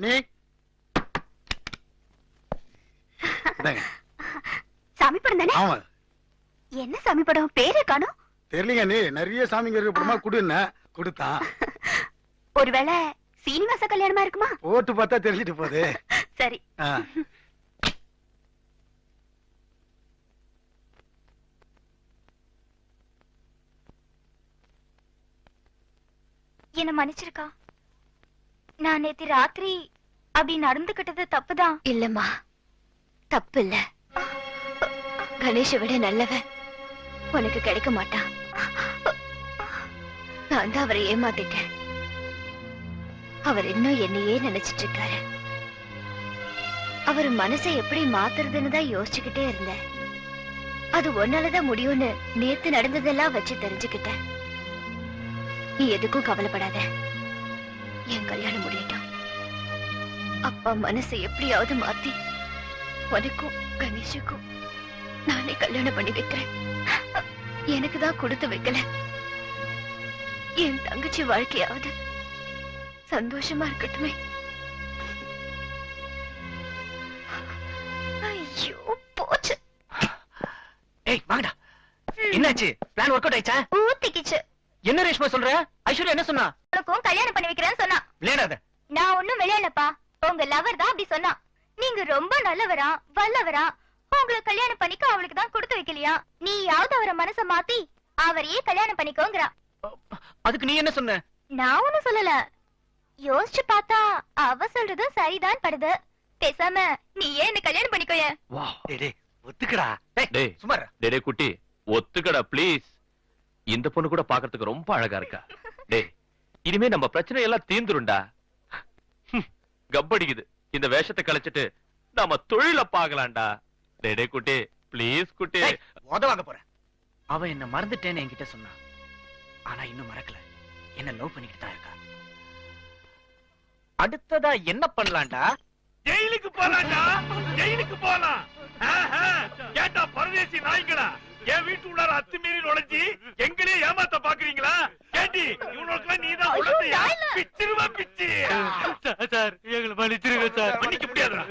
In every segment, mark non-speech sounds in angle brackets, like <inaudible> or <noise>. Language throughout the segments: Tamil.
அண்ணி இந்தாங்க. சாமி படம் தானே? ஆமா. என்ன சாமி படம்? பேரே காணும். தெரியலங்க அண்ணி நிறைய சாமிங்க இருக்க. படமா கொடுன்னு? கொடுத்தான். ஒருவேளை சீனிவாச கல்யாணமா இருக்குமா? போட்டு பார்த்தா தெரிஞ்சிட்டு போகுது சரி. என்ன மன்னிச்சிருக்கா? நான் நேத்து ராத்திரி அப்படி நடந்துகிட்டது தப்புதான் இல்லம்மா. தப்பு இல்ல கணேஷ விட நல்லவன் உனக்கு கிடைக்க மாட்டான். நான் தான் அவரை ஏமாத்திட்டேன். அவர் இன்னும் என்னையே நினைச்சிட்டு இருக்காரு அவர் மனசை எப்படி மாத்துறதுன்னு தான் யோசிச்சுக்கிட்டே இருந்தேன். அது ஒன்னாலதான் முடியும்னு நேத்து நடந்ததெல்லாம் வச்சு தெரிஞ்சுக்கிட்டேன். நீ எதுக்கும் கவலைப்படாத. என் கல்யாணம் முடியட்டும். அப்பா மனசை எப்படியாவது மாத்தி உனக்கும் கணேஷுக்கும் நானே கல்யாணம் பண்ணி வைக்கிறேன். எனக்கு தான் கொடுத்து வைக்கல. என் தங்கச்சி வாழ்க்கையாவது சந்தோஷமா இருக்கட்டுமே. ஐயோ போச்சு. ஏய் வாங்கடா. என்னாச்சு? பிளான் ஒர்க் அவுட் ஆயிச்சா ஊத்திக்கிச்சு. என்ன ரேஷ்மா சொல்ற? ஐஸ்வர்யா என்ன சொன்னா? உனக்கும் கல்யாணம் பண்ணி வைக்கிறேன்னு சொன்னா விளையாடாத. நான் ஒண்ணும் விளையாடலப்பா. உங்க லவர் தான் அப்படி சொன்னா நீங்க ரொம்ப நல்லவரா வல்லவரா. உங்களை கல்யாணம் பண்ணிக்க அவளுக்கு தான் கொடுத்து வைக்கலையா? நீயாவது அவரை மனச மாத்தி அவரையே கல்யாணம் பண்ணிக்கோங்கறா. அதுக்கு நீ என்ன சொன்ன? நான் ஒண்ணும் சொல்லல. யோசிச்சு பார்த்தா அவ சொல்றது சரிதான் படுது. பேசாம நீ ஏன் என்ன கல்யாணம் பண்ணிக்கோய. வா டேய் டேய் ஒத்துக்கடா. டேய். இரு. டேய் குட்டி ஒத்துக்கடா ப்ளீஸ் இந்த பொண்ணு கூட பாக்குறதுக்கு ரொம்ப அழகா இருக்கா. <laughs> டேய் இனிமே நம்ம பிரச்சனை எல்லாம் தீந்துரும்டா கப்படிக்குது. இந்த வேஷத்தை கழிச்சிட்டு நாம தொழில பாக்கலாம்டா டேய் குட்டி. ப்ளீஸ் குட்டி. டேய், உத வாங்க போறேன். அவ என்ன மறந்துட்டேன்னு என்கிட்ட சொன்னா. ஆனா இன்னும் மறக்கல. என்ன லவ் பண்ணிக்கிட்டு தான் இருக்கா. அடுத்ததா என்ன பண்ணலாம்டா? ஜெயிலுக்கு போலாம்டா. ஜெயிலுக்கு போலாம். ஆஹா, ஏண்டா பரதேசி நாய்களா? என் வீட்டு உள்ளார அத்துமீறி நுழைஞ்சி எங்களே ஏமாத்த பாக்குறீங்களா? கேட்டி இவனுக்கு நீதான். பிச்சிருவா பிச்சு. மன்னிச்சிருங்க சார் மன்னிக்க முடியாதுடா.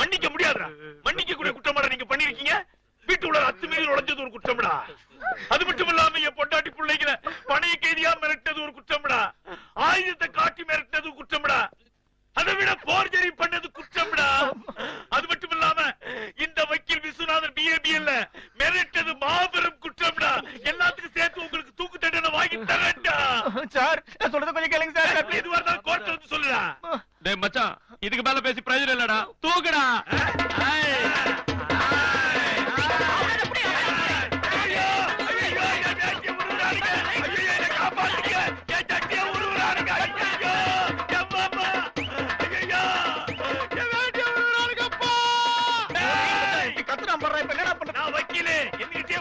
மன்னிக்க முடியாதுடா. மன்னிக்க கூட குற்றமாடா நீங்க பண்ணிருக்கீங்க வீட்டு உள்ளார அத்துமீறி நுழைஞ்சது ஒரு குற்றம்டா. அது மட்டும் இல்லாம என் பொண்டாட்டி பிள்ளைகளை பணைய கைதியா மிரட்டது ஒரு குற்றம்டா. ஆயுதத்தை காட்டி மிரட்டது குற்றம்டா. அதை விட போர்ஜரி பண்ணது குற்றம்டா. அது மட்டும் இல்லாம இந்த வக்கீல் விஸ்வநாதன் பிஏபிஎல்ல மிரட்டது மாபெரும் குற்றம்டா எல்லாத்துக்கும் சேர்த்து உங்களுக்கு தூக்கு தண்டனை வாங்கி தரேன்டா சார் நான் சொல்றத கொஞ்சம் கேளுங்க சார் எதுவா இருந்தாலும் கோர்ட்ல வந்து சொல்லுடா டேய் மச்சான் இதுக்கு மேல பேசி பிரயோஜனம் இல்லடா தூக்குடா ஐய். ஐயோ, ஐயோ, என் வேட்டியை உருவுறானுங்க. ஐயோ, என்னை காப்பாத்துங்க. என் சட்டையை உருவுறானுங்க. ஐயையோ, என் மாமா. ஐயையோ, என் வேட்டியை உருவுறானுங்கப்பா. ஏய், கத்துனா போடுறேன் இப்ப என்னடா பண்ற நான் வக்கீலு. என்னகிட்டயே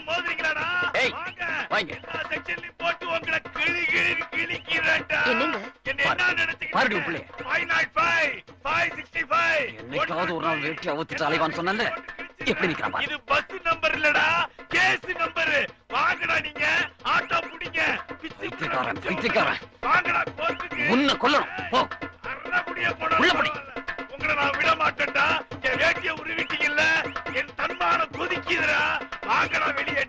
மோதுறீங்களாடா? ஏய், வாங்க. வாங்க. எல்லா செக்ஷன்லயும் போட்டு உங்களை கிழி கிழிக்கிறேன்டா. என்னங்க? என்ன என்ன நினைச்சுக்கிட்டு பாருடி இருக்க? புள்ளைய. 505, 565. என்னைக்காவது ஒரு நாள் வேட்டி அவுத்துட்டு அலைவான்னு சொன்னேன்ல? எப்படி நிக்கிறான். இது பஸ் நம்பர் இல்லடா கேஸ் நம்பர் வாங்கடா நீங்க ஆட்டோ புடிங்க பைத்தியக்காரன், பைத்தியக்காரன். வாங்கடா கோர்ட்டுக்கு உன்னை கொல்லணும். போ. அறகுடிய போடா உள்ள போடி. உங்களை நான் விட மாட்டேன்டா என் வேட்டிய உருவிட்டீங்கல்ல என் தன்மானம் கொதிக்குதுடா வாங்கடா வெளியே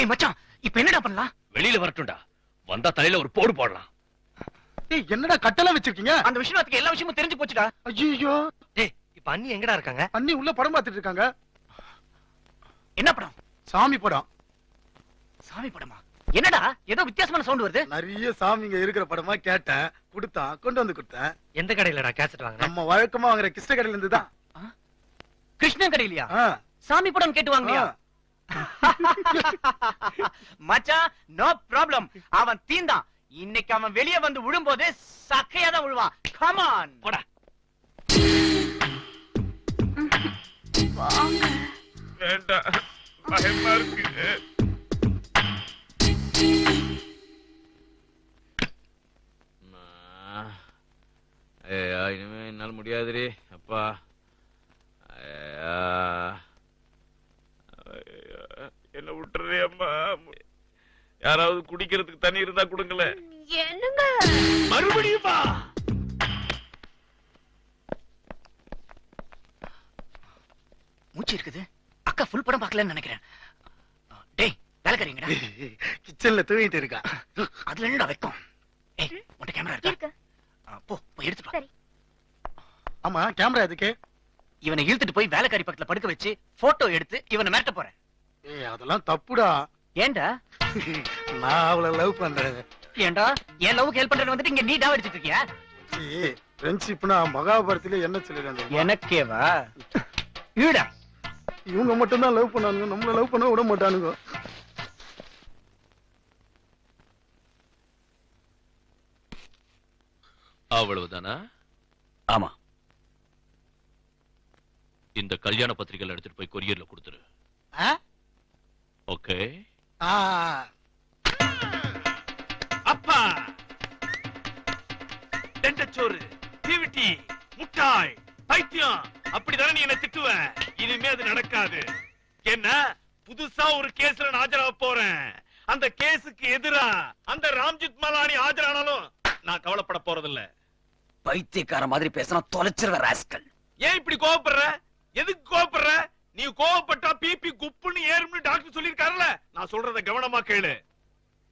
டேய் மச்சான் இப்ப என்னடா பண்ணலாம்? வெளியில வரட்டும்டா. வந்தா தலையில ஒரு போடு போடலாம். ஏய், என்னடா கட்டெல்லாம் வச்சிருக்கீங்க? அந்த விஷயத்துக்கு எல்லா விஷயமும் தெரிஞ்சு போச்சுடா. ஐயோ டேய் இப்ப அண்ணி எங்கடா இருக்காங்க? அண்ணி உள்ள படம் பார்த்துட்டு இருக்காங்க. என்ன படம்? சாமி படம். சாமி படமா? என்னடா ஏதோ வித்தியாசமான சவுண்ட் வருது. நிறைய சாமிங்க இருக்கிற படமா கேட்டேன் கொடுத்தான் கொண்டு வந்து கொடுத்தேன். எந்த கடையிலடா கேசட் வாங்குற? நம்ம வழக்கமா வாங்குற கிருஷ்ண கடையில இருந்து தான் கிருஷ்ணன் கடையிலயா? சாமி படம் கேட்டு வாங்கினியா? மச்சான் நோ ப்ராப்ளம் அவன் தீந்தான் இன்னைக்கு அவன் வெளியே வந்து விழும்போது சக்கையா தான் விழுவான் கமான் போடா. வேண்டாம். பயமா இருக்கு. என்ன விட்டுறே அம்மா. யாராவது குடிக்கிறதுக்கு தண்ணி இருந்தா கொடுங்களேன் என்னங்க? மறுபடியுமா மூச்சு இருக்குது. அக்கா ஃபுல் படம் பார்க்கலன்னு நினைக்கிறேன். டேய் வேலைக்காரீங்கடா. கிச்சன்ல <laughs> தூங்கிட்டு இருக்கா. அதுல என்னடா வைக்கும்? ஏய் உன்கிட்ட கேமரா இருக்கா? போ போய் எடுத்துட்டு வா. சரி. ஆமா கேமரா எதுக்கு? இவனை இழுத்துட்டு போய் வேலைக்காரி பக்கத்துல படுக்க வச்சு போட்டோ எடுத்து இவனை மிரட்ட போறேன். ஏய் அதெல்லாம் தப்புடா. ஏன்டா நான் அவளை லவ் பண்றேன். ஏன்டா என் லவ்க்கு ஹெல்ப் பண்றது வந்துட்டு இங்க நீ அடிச்சிட்டு இருக்கியா? ஃப்ரெண்ட்ஷிப்னா மகாபாரத்திலே என்ன சொல்லிடுறாங்க எனக்கேவா? ஈடா. இவங்க மட்டும் தான் லவ் பண்ணானுங்க நம்மள லவ் பண்ண விட மாட்டானுங்க. அவ்வளவுதானா? ஆமா. இந்த கல்யாண பத்திரிகைகள் எடுத்துட்டு போய் கொரியர்ல கொடுத்துரு. அப்பா. தண்டச்சோறு தீவிட்டி முட்டாய் பைத்தியம். அப்படிதானே நீ என்ன திட்டுவ? இனிமே அது நடக்காது. என்ன புதுசா ஒரு கேஸ்ல நான் ஆஜராக போறேன். அந்த கேஸுக்கு எதிரா அந்த ராம்ஜித் மலானி ஆஜரானாலும் நான் கவலைப்பட போறதில்ல. பைத்தியக்கார மாதிரி பேசினா தொலைச்சிருவ ராஸ்கல். ஏன் இப்படி கோவப்படுற? எதுக்கு கோவப்படுற? நீ கோவப்பட்டா பிபி குப்புன்னு ஏறும்னு டாக்டர் சொல்லிருக்காருல்ல நான் சொல்றத கவனமா கேளு.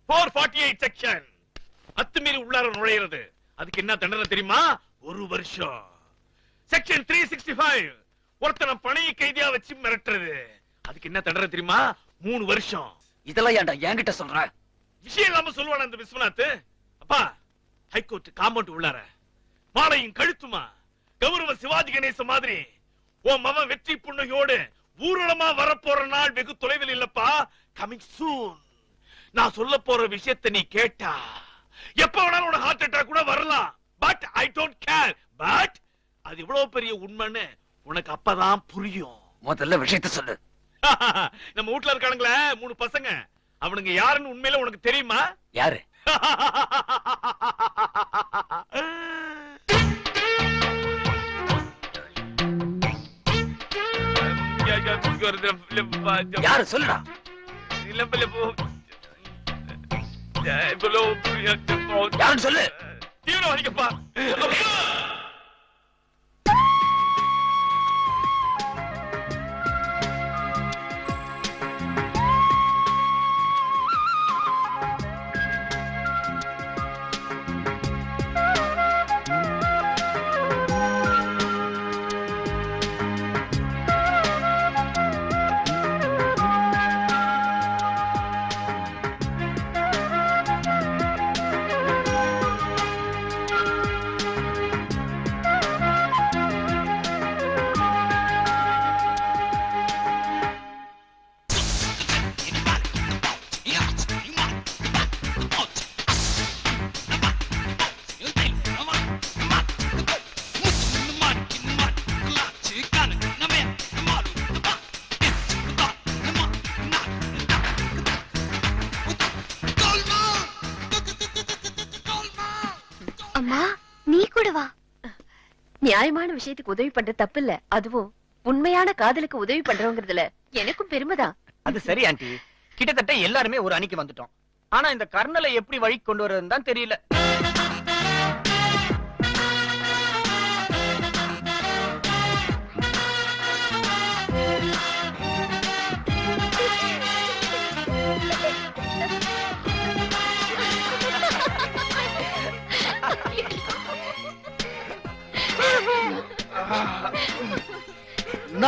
448 எயிட் செக்ஷன் அத்துமீறி உள்ளார நுழையிறது. அதுக்கு என்ன தண்டனை தெரியுமா? ஒரு வருஷம். செக்ஷன் த்ரீ சிக்ஸ்டி ஃபைவ் ஒருத்தனை பணைய கைதியா வச்சு மிரட்டுறது. அதுக்கு என்ன தண்டனை தெரியுமா? மூணு வருஷம். இதெல்லாம் ஏன்டா என்கிட்ட சொல்ற? விஷயம் இல்லாம சொல்லுவான அந்த விஸ்வநாத். அப்பா ஹைகோர்ட் காம்பவுண்ட் உள்ளார. மாலையும் கழுத்துமா? கௌரவ சிவாஜி கணேச மாதிரி. உன் மவன் வெற்றி புன்னகையோடு ஊர்வலமா வரப்போற நாள் வெகு தொலைவில் இல்லப்பா. கமிங் சூன் நான் சொல்ல போற விஷயத்தை நீ கேட்டா. எப்ப வேணாலும் உனக்கு ஹார்ட் அட்டாக் கூட வரலாம். But I don't care but அது இவ்வளவு பெரிய உண்மைன்னு உனக்கு அப்பதான் புரியும். முதல்ல விஷயத்த சொல்லு. <laughs> நம்ம வீட்ல இருக்கானுங்களே மூணு பசங்க. அவனுங்க யாருன்னு உண்மையில உனக்கு தெரியுமா? யாரு? <laughs> யாரு சொல்லுடா? சொல்லு. நியாயமான விஷயத்துக்கு உதவி பண்ற தப்பு இல்ல அதுவும் உண்மையான காதலுக்கு உதவி பண்றவங்கிறதுல எனக்கும் பெருமைதான். அது சரி ஆண்டி. கிட்டத்தட்ட எல்லாருமே ஒரு அணிக்கு வந்துட்டோம். ஆனா இந்த கர்னலை எப்படி வழி கொண்டு வர்றதுன்னு தான் தெரியல.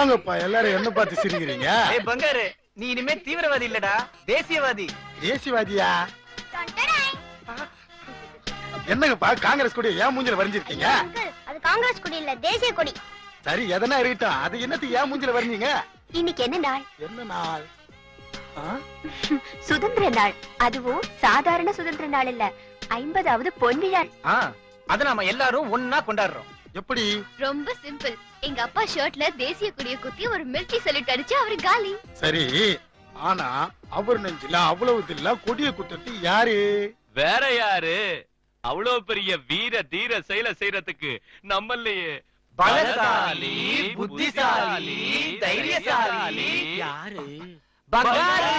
என்னங்கப்பா எல்லாரும் என்ன பார்த்து சிரிக்கிறீங்க. ஏய் பங்காரு நீ இனிமே தீவிரவாதி இல்லடா தேசியவாதி. தேசியவாதியா? என்னங்கப்பா காங்கிரஸ் கொடி ஏன் மூஞ்சில வரைஞ்சிருக்கீங்க? அது காங்கிரஸ் கொடி இல்ல தேசிய கொடி. சரி எதனா இருக்கட்டும் அது என்னத்துக்கு ஏன் மூஞ்சில வரைஞ்சீங்க? இன்னைக்கு என்ன நாள்? என்ன நாள்? ஆ? சுதந்திர நாள். அதுவும் சாதாரண சுதந்திர நாள் இல்ல ஐம்பதாவது பொன்விழா ஆ, அத நாம எல்லாரும் ஒன்னா கொண்டாடுறோம். எப்படி? ரொம்ப சிம்பிள். எங்க அப்பா ஷர்ட்ல தேசிய கொடிய குத்தி ஒரு மில்கி சல்யூட் அடிச்சு அவரு காலி. சரி ஆனா அவர் நெஞ்சில அவ்வளவு தில்ல கொடிய குத்தத்து யாரு? வேற யாரு? அவ்வளவு பெரிய வீர தீர செயல செய்யறதுக்கு நம்மளையே பலசாலி புத்திசாலி தைரியசாலி. யாரு? பங்காரு